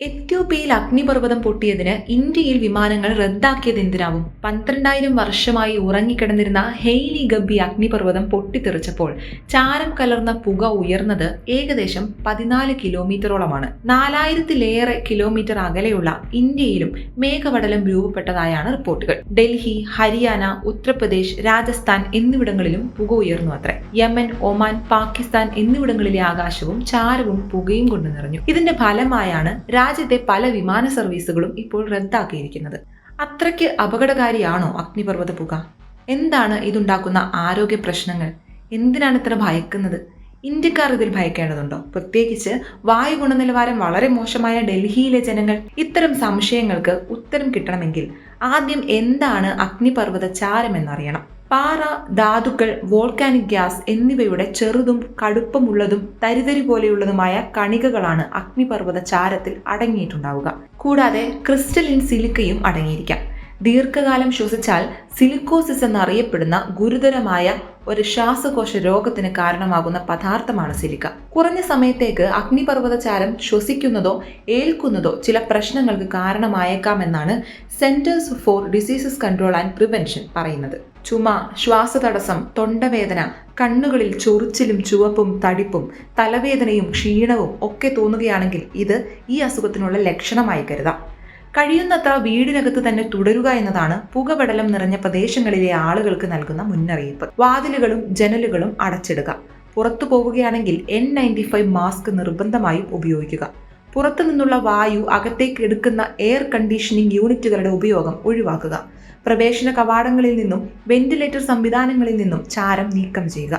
എത്യോപ്യയിൽ അഗ്നിപർവതം പൊട്ടിയതിന് ഇന്ത്യയിൽ വിമാനങ്ങൾ റദ്ദാക്കിയതെന്തിനാവും പന്ത്രണ്ടായിരം വർഷമായി ഉറങ്ങിക്കിടന്നിരുന്ന ഹെയ്ലി ഗബ്ബി അഗ്നിപർവതം പൊട്ടിത്തെറിച്ചപ്പോൾ ചാരം കലർന്ന പുക ഉയർന്നത് ഏകദേശം പതിനാല് കിലോമീറ്ററോളമാണ്. നാലായിരത്തിലേറെ കിലോമീറ്റർ അകലെയുള്ള ഇന്ത്യയിലും മേഘപടലം രൂപപ്പെട്ടതായാണ് റിപ്പോർട്ടുകൾ. ഡൽഹി ഹരിയാന ഉത്തർപ്രദേശ് രാജസ്ഥാൻ എന്നിവിടങ്ങളിലും പുക ഉയർന്നു അത്രേ. യമൻ ഒമാൻ പാകിസ്ഥാൻ എന്നിവിടങ്ങളിലെ ആകാശവും ചാരവും പുകയും കൊണ്ട് നിറഞ്ഞു. ഇതിന്റെ ഫലമായാണ് രാജ്യത്തെ പല വിമാന സർവീസുകളും ഇപ്പോൾ റദ്ദാക്കിയിരിക്കുന്നത്. അത്രയ്ക്ക് അപകടകാരിയാണോ അഗ്നിപർവത പുക? എന്താണ് ഇതുണ്ടാക്കുന്ന ആരോഗ്യ പ്രശ്നങ്ങൾ? എന്തിനാണ് ഇത്ര ഭയക്കുന്നത്? ഇന്ത്യക്കാർ ഇതിൽ ഭയക്കേണ്ടതുണ്ടോ? പ്രത്യേകിച്ച് വായു ഗുണനിലവാരം വളരെ മോശമായ ഡൽഹിയിലെ ജനങ്ങൾ. ഇത്തരം സംശയങ്ങൾക്ക് ഉത്തരം കിട്ടണമെങ്കിൽ ആദ്യം എന്താണ് അഗ്നിപർവത ചാരം എന്നറിയണം പാറ ധാതുക്കൾ വോൾക്കാനിക് ഗ്യാസ് എന്നിവയുടെ ചെറുതും കടുപ്പമുള്ളതും തരിതരി പോലെയുള്ളതുമായ കണികകളാണ് അഗ്നിപർവത ചാരത്തിൽ അടങ്ങിയിട്ടുണ്ടാവുക. കൂടാതെ ക്രിസ്റ്റലിൻ സിലിക്കയും അടങ്ങിയിരിക്കാം. ദീർഘകാലം ശ്വസിച്ചാൽ സിലിക്കോസിസ് എന്നറിയപ്പെടുന്ന ഗുരുതരമായ ഒരു ശ്വാസകോശ രോഗത്തിന് കാരണമാകുന്ന പദാർത്ഥമാണ് സിലിക്ക. കുറഞ്ഞ സമയത്തേക്ക് അഗ്നിപർവതചാരം ശ്വസിക്കുന്നതോ ഏൽക്കുന്നതോ ചില പ്രശ്നങ്ങൾക്ക് കാരണമായേക്കാമെന്നാണ് centres for diseases control and prevention പറയുന്നത്. ചുമ ശ്വാസതടസ്സം തൊണ്ടവേദന കണ്ണുകളിൽ ചൊറിച്ചിലും ചുവപ്പും തടിപ്പും തലവേദനയും ക്ഷീണവും ഒക്കെ തോന്നുകയാണെങ്കിൽ ഇത് ഈ അസുഖത്തിനുള്ള ലക്ഷണമായി കരുതാം. കഴിയുന്നത്ര വീടിനകത്ത് തന്നെ തുടരുക എന്നതാണ് പുകപടലം നിറഞ്ഞ പ്രദേശങ്ങളിലെ ആളുകൾക്ക് നൽകുന്ന മുന്നറിയിപ്പ്. വാതിലുകളും ജനലുകളും അടച്ചിടുക. പുറത്തു പോവുകയാണെങ്കിൽ എൻ നയന്റി ഫൈവ് മാസ്ക് നിർബന്ധമായും ഉപയോഗിക്കുക. പുറത്തു നിന്നുള്ള വായു അകത്തേക്ക് എടുക്കുന്ന എയർ കണ്ടീഷനിങ് യൂണിറ്റുകളുടെ ഉപയോഗം ഒഴിവാക്കുക. പ്രവേശന കവാടങ്ങളിൽ നിന്നും വെന്റിലേറ്റർ സംവിധാനങ്ങളിൽ നിന്നും ചാരം നീക്കം ചെയ്യുക.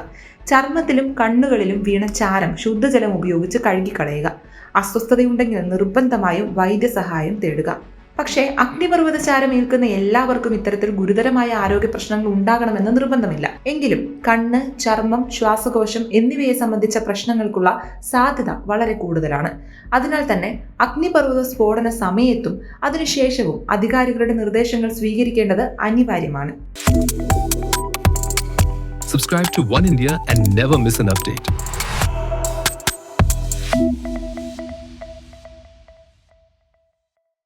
ചർമ്മത്തിലും കണ്ണുകളിലും വീണ ചാരം ശുദ്ധജലം ഉപയോഗിച്ച് കഴുകിക്കളയുക. അസ്വസ്ഥതയുണ്ടെങ്കിൽ നിർബന്ധമായും വൈദ്യസഹായം തേടുക. പക്ഷേ അഗ്നിപർവതചാരം ഏൽക്കുന്ന എല്ലാവർക്കും ഇത്തരത്തിൽ ഗുരുതരമായ ആരോഗ്യ പ്രശ്നങ്ങൾ ഉണ്ടാകണമെന്ന് നിർബന്ധമില്ല. എങ്കിലും കണ്ണ് ചർമ്മം ശ്വാസകോശം എന്നിവയെ സംബന്ധിച്ച പ്രശ്നങ്ങൾക്കുള്ള സാധ്യത വളരെ കൂടുതലാണ്. അതിനാൽ തന്നെ അഗ്നിപർവത സ്ഫോടന സമയത്തും അതിനുശേഷവും അധികാരികളുടെ നിർദ്ദേശങ്ങൾ സ്വീകരിക്കേണ്ടത് അനിവാര്യമാണ്. Subscribe to One India and never miss an update.